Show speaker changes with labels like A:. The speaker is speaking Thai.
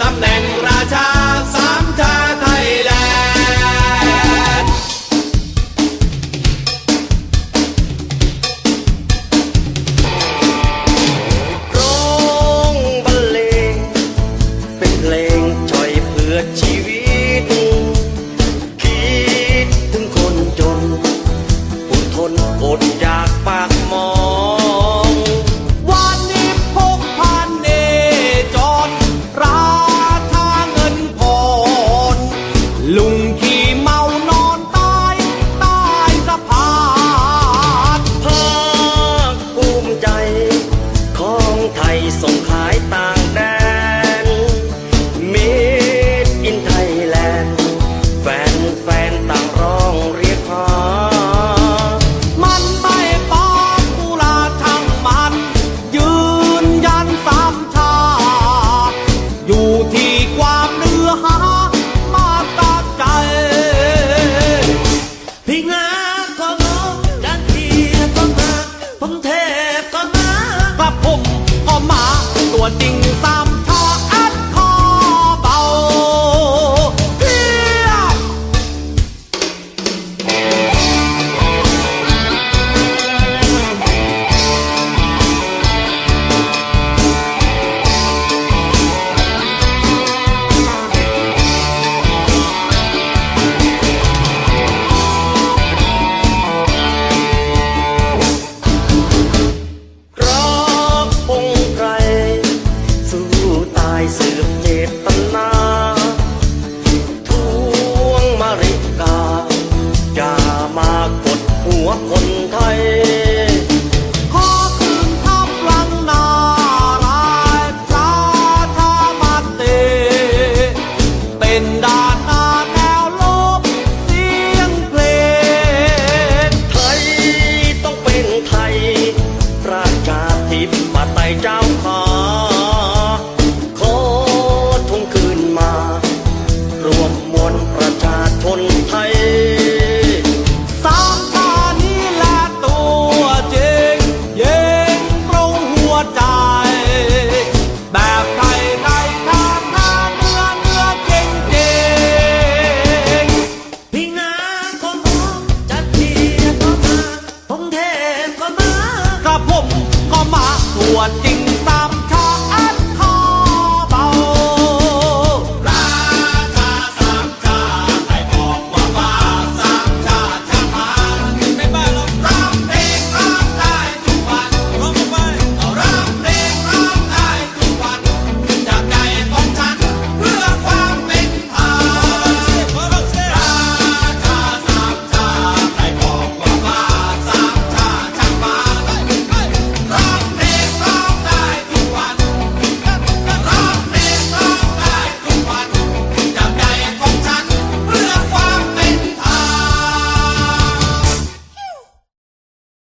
A: ตำแหน่งราชาสามชาไทยแลนด์ร้องบรรเลงเป็นเพลงช่วยเพื่อชีวิต คิดถึงคนจนผู้ทนอดอยาก ตัวายเจ้าขาขอทงคืนมา รวมมวลประชาชนไทย